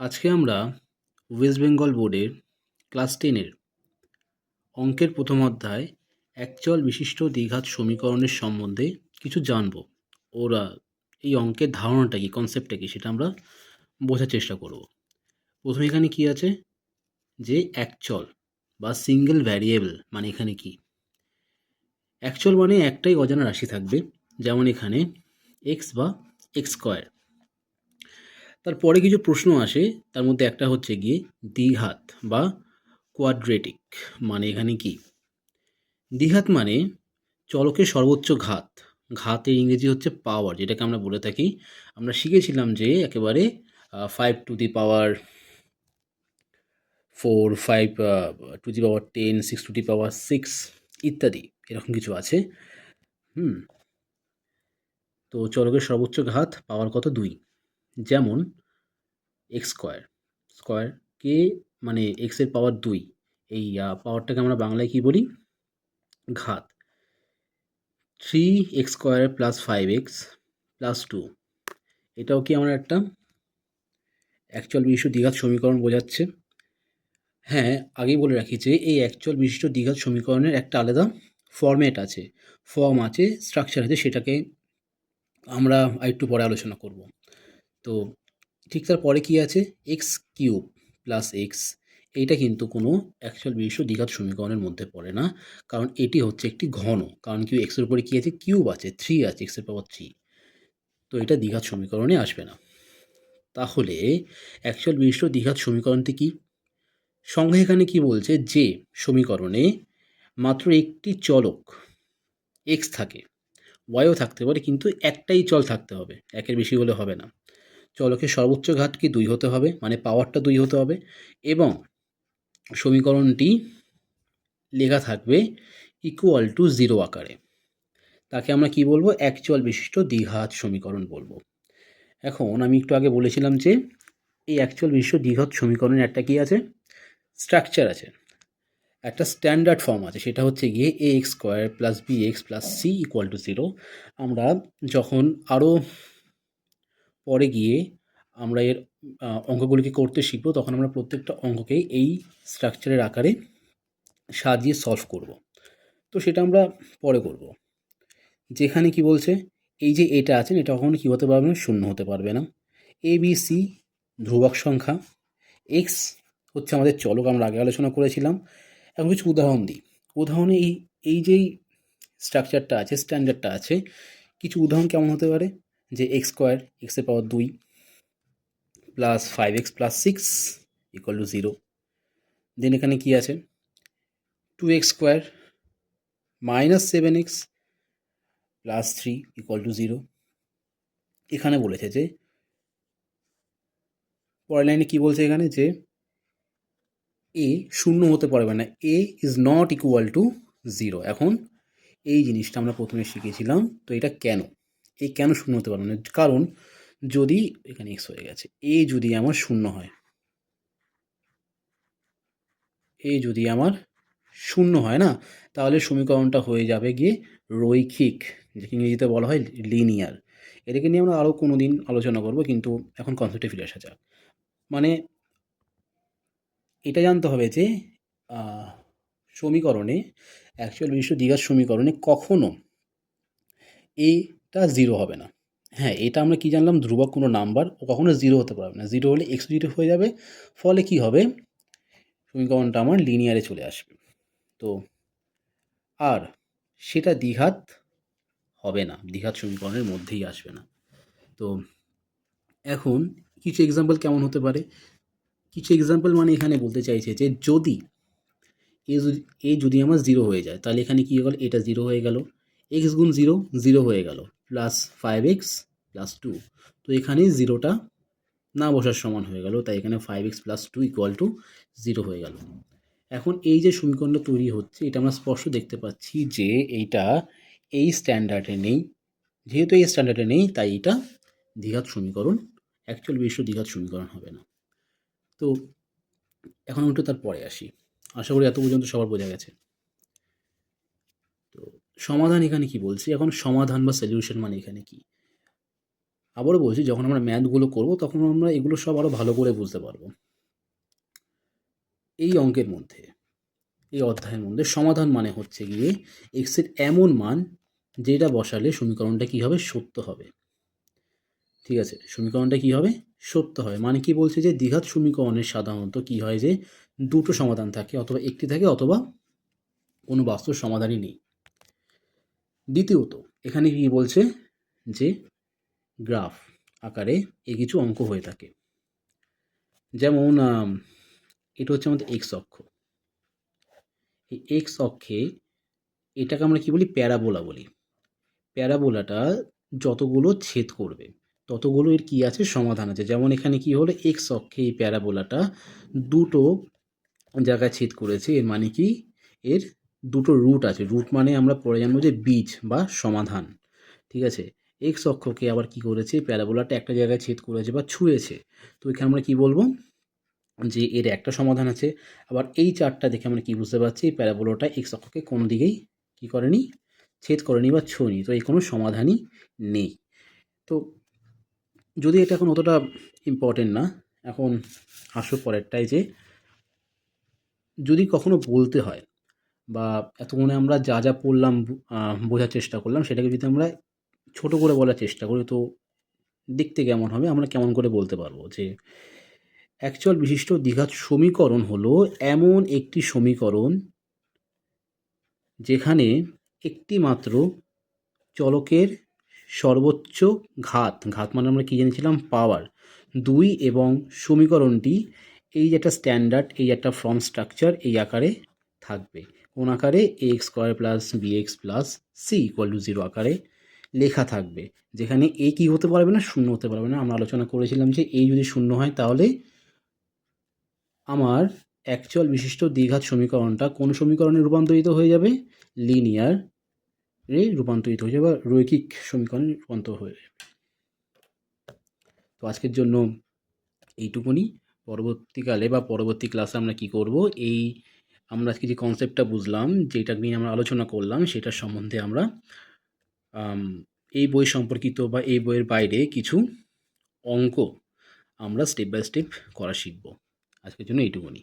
আজকে আমরা ওয়েস্ট বেঙ্গল বোর্ডের ক্লাস টেনের অঙ্কের প্রথম অধ্যায় একচল বিশিষ্ট দ্বিঘাত সমীকরণের সম্বন্ধে কিছু জানব। ওরা এই অঙ্কের ধারণাটা কি কনসেপ্টটা কি সেটা আমরা বোঝার চেষ্টা করব। প্রথমে এখানে কি আছে? যে একচল বা সিঙ্গেল ভ্যারিয়েবল মানে এখানে কি? একচল মানে একটাই অজানা রাশি থাকবে, যেমন এখানে এক্স বা এক্স স্কোয়ার তারপরে কিছু প্রশ্ন আসে, তার মধ্যে একটা হচ্ছে গিয়ে দ্বিঘাত বা কোয়াড্রেটিক মানে এখানে কি? দ্বিঘাত মানে চলকের সর্বোচ্চ ঘাত। ঘাতের ইংরেজি হচ্ছে পাওয়ার যেটাকে আমরা বলে থাকি। আমরা শিখেছিলাম যে একেবারে five to the power four five to the power ten six to the power six ইত্যাদি, এরকম কিছু আছে। হুম। তো চলকের সর্বোচ্চ ঘাত পাওয়ার কত? দুই। যেমন এক্স স্কোয়ার স্কোয়ারকে মানে এক্সের পাওয়ার দুই। এই পাওয়ারটাকে আমরা বাংলায় কী বলি? ঘাত। Three X square plus five X plus two এটাও কি আমার একটা অ্যাকচুয়াল বিশিষ্ট দ্বিঘাত সমীকরণ বোঝাচ্ছে। হ্যাঁ আগেই বলে রাখি যে এই অ্যাকচুয়াল বিশিষ্ট দ্বিঘাত সমীকরণের একটা আলাদা ফর্ম্যাট আছে। ফর্ম আছে স্ট্রাকচার আছে, সেটাকে আমরা একটু পরে আলোচনা করব। তো ঠিক তার পরে কী আছে? এক্স কিউব প্লাস এক্স এইটা কিন্তু কোনো অ্যাকচুয়াল বিশিষ্ট দ্বিঘাত সমীকরণের মধ্যে পড়ে না। কারণ এটি হচ্ছে একটি ঘন। কারণ কিউ এক্সের উপরে কী আছে? কিউব আছে। থ্রি আছে। এক্সের পাওয়ার থ্রি তো এটা দ্বিঘাত সমীকরণে আসবে না। তাহলে অ্যাকচুয়াল বিশিষ্ট দ্বিঘাত সমীকরণটি কি? সঙ্গে এখানে কি বলছে? যে সমীকরণে মাত্র একটি চলক এক্স থাকে। ওয়াইও থাকতে পারে, কিন্তু একটাই চল থাকতে হবে। একের বেশি হলে হবে না। চলকের সর্বোচ্চ ঘাত কি দুই হতে হবে? মানে পাওয়ারটা দুই হতে হবে। এবং সমীকরণটি লেখা থাকবে ইকুয়াল টু জিরো আকারে। তাকে আমরা কি বলব? অ্যাকচুয়াল বিশিষ্ট দ্বিঘাত সমীকরণ বলব। এখন আমি একটু আগে বলেছিলাম যে, এই অ্যাকচুয়াল বিশিষ্ট দ্বিঘাত সমীকরণের একটা কি আছে? স্ট্রাকচার আছে। একটা স্ট্যান্ডার্ড ফর্ম আছে, সেটা হচ্ছে গিয়ে A X square plus B X plus C equal to zero আমরা যখন আরও পরে গিয়ে আমরা এর অঙ্কগুলিকে করতে শিখব, তখন আমরা প্রত্যেকটা অঙ্ককে এই স্ট্রাকচারের আকারে সাজিয়ে সলভ করব। তো সেটা আমরা পরে করব। যেখানে কি বলছে, এই যে এটা আছেন এটা কখনো কী হতে পারবে না, শূন্য হতে পারবে না। এ বি সি ধ্রুবক সংখ্যা এক্স হচ্ছে আমাদের চলক, আমরা আগে আলোচনা করেছিলাম। এখন কিছু উদাহরণ দিই। উদাহরণে এই এই যেই স্ট্রাকচারটা আছে স্ট্যান্ডার্ডটা আছে, কিছু উদাহরণ কেমন হতে পারে? যে এক্স স্কোয়ার এক্সের পাওয়ার দুই plus five X plus six equal to zero then এখানে কী আছে? Two X square minus seven X plus three equal to zero এখানে বলেছে যে, পরের লাইনে কী বলছে এখানে? যে এ শূন্য হতে পারবে না A is not equal to zero এখন এই জিনিসটা আমরা প্রথমে শিখেছিলাম, তো এটা কেন? এই কেন শূন্য হতে পারবে না? কারণ যদি এখানে এক্স হয়ে গেছে এ যদি আমার শূন্য হয় এ যদি আমার শূন্য হয় না, তাহলে সমীকরণটা হয়ে যাবে গিয়ে রৈখিক যেটা ইংরেজিতে বলা হয় লিনিয়ার এটাকে নিয়ে আমরা আরও কোনো দিন আলোচনা করব, কিন্তু এখন কনসেপ্টে ফিরে আসা যাক। মানে এটা জানতে হবে যে সমীকরণে অ্যাকচুয়াল বিশ্ব দীঘার সমীকরণে কখনো এটা জিরো হবে না। হ্যাঁ এটা আমরা কি জানলাম? ধ্রুবক কোনো নাম্বার ও কখনো জিরো হতে পারবে না। জিরো হলে এক্স জিরো হয়ে যাবে। ফলে কি হবে? সমীকরণটা আমার লিনিয়ারে চলে আসবে। তো আর সেটা দ্বিঘাত হবে না। দ্বিঘাত সমীকরণের মধ্যেই আসবে না। তো এখন কিছু এক্সাম্পল কেমন হতে পারে? কিছু এক্সাম্পল মানে এখানে বলতে চাইছে যে যদি এ এ যদি আমার জিরো হয়ে যায়, তাহলে এখানে কী হয়ে গেল? এটা জিরো হয়ে গেল। এক্স গুণ জিরো জিরো হয়ে গেল। Plus five X plus two তো এখানে জিরোটা না বসার সমান হয়ে গেল, তাই এখানে five X plus two equal to zero হয়ে গেল। এখন এই যে সমীকরণটা তৈরি হচ্ছে, এটা আমরা স্পষ্ট দেখতে পাচ্ছি যে এইটা এই স্ট্যান্ডার্ডে নেই। যেহেতু এই স্ট্যান্ডার্ডে নেই, তাই এটা দ্বিঘাত সমীকরণ অ্যাকচুয়াল বিশ্ব দ্বিঘাত সমীকরণ হবে না। তো এখন একটু তার পরে আসি। আশা করি এত পর্যন্ত সবার বোঝা গেছে। সমাধান এখানে কি বলছি? এখন সমাধান বা সলিউশন মানে এখানে কি? আবারও বলছি, যখন আমরা ম্যাথগুলো করব, তখন আমরা এগুলো সব আরও ভালো করে বুঝতে পারব। এই অঙ্কের মধ্যে, এই অধ্যায়ের মধ্যে সমাধান মানে হচ্ছে গিয়ে এক্সের এমন মান যেটা বসালে সমীকরণটা কী হবে? সত্য হবে। ঠিক আছে, সমীকরণটা কী হবে? সত্য হয় মানে কি বলছে যে দ্বিঘাত সমীকরণের সাধারণত কি হয় যে দুটো সমাধান থাকে, অথবা একটি থাকে, অথবা কোনো বাস্তব সমাধানই নেই। দ্বিতীয়ত, এখানে কি বলছে? যে গ্রাফ আকারে এ কিছু অঙ্ক হয়ে থাকে। যেমন এটা হচ্ছে আমাদের এক্স অক্ষ। এই এক্স অক্ষে এটাকে আমরা কি বলি? প্যারাবোলা বলি। প্যারাবোলাটা যতগুলো ছেদ করবে, ততগুলো এর কি আছে? সমাধান আছে। যেমন এখানে কি হলো? এক্স অক্ষে এই প্যারাবোলাটা দুটো জায়গায় ছেদ করেছে, এর মানে কি? এর দুটো রুট আছে। রুট মানে আমরা পরে জানব যে বীজ বা সমাধান। ঠিক আছে? এক্স অক্ষকে আবার কি করেছে? প্যারাবোলাটা একটা জায়গায় ছেদ করেছে বা ছুঁয়েছে। তো এখানে আমরা কি বলব? যে এর একটা সমাধান আছে। আবার এই চারটা দেখে আমরা কি বুঝতে পারছি? এই প্যারাবোলাটা এক্স অক্ষকে কোনো দিকেই কি করেনি? ছেদ করেনি বা ছুঁয়নি। তো এই কোনো সমাধানই নেই। তো যদি এটা এখন অতটা ইম্পর্টেন্ট না, এখন আসো পরেরটাই যে যদি কখনো বলতে হয় বা এতক্ষণে আমরা যা যা পড়লাম বোঝার চেষ্টা করলাম, সেটাকে যদি আমরা ছোট করে বলার চেষ্টা করি, তো দেখতে কেমন হবে, আমরা কেমন করে বলতে পারব যে অ্যাকচুয়াল বিশিষ্ট দ্বিঘাত সমীকরণ হলো এমন একটি সমীকরণ যেখানে একটি মাত্র চলকের সর্বোচ্চ ঘাত ঘাত মানে আমরা কী জেনেছিলাম? পাওয়ার দুই এবং সমীকরণটি এই যে একটা স্ট্যান্ডার্ড এই একটা ফর্ম স্ট্রাকচার এই আকারে থাকবে। কোন আকারে a x square plus b x plus c equal to zero আকারে লেখা থাকবে। যেখানে এ কি হতে পারবে না, শূন্য হতে পারবে না। আমরা আলোচনা করেছিলাম যে এই যদি শূন্য হয়, তাহলে আমার অ্যাকচুয়াল বিশিষ্ট দ্বিঘাত সমীকরণটা কোন সমীকরণে রূপান্তরিত হয়ে যাবে? লিনিয়ার এ রূপান্তরিত হয়ে যাবে বা রৈখিক সমীকরণে রূপান্তর হয়ে যাবে। তো আজকের জন্য এইটুকুনি। পরবর্তীকালে বা পরবর্তী ক্লাসে আমরা কি করব? এই আমরা আজকে যে কনসেপ্টটা বুঝলাম যেটা নিয়ে আমরা আলোচনা করলাম, সেটার সম্বন্ধে আমরা এই বই সম্পর্কিত বা এই বইয়ের বাইরে কিছু অঙ্ক আমরা স্টেপ বাই স্টেপ করা শিখব। আজকের জন্য এইটুকুনি।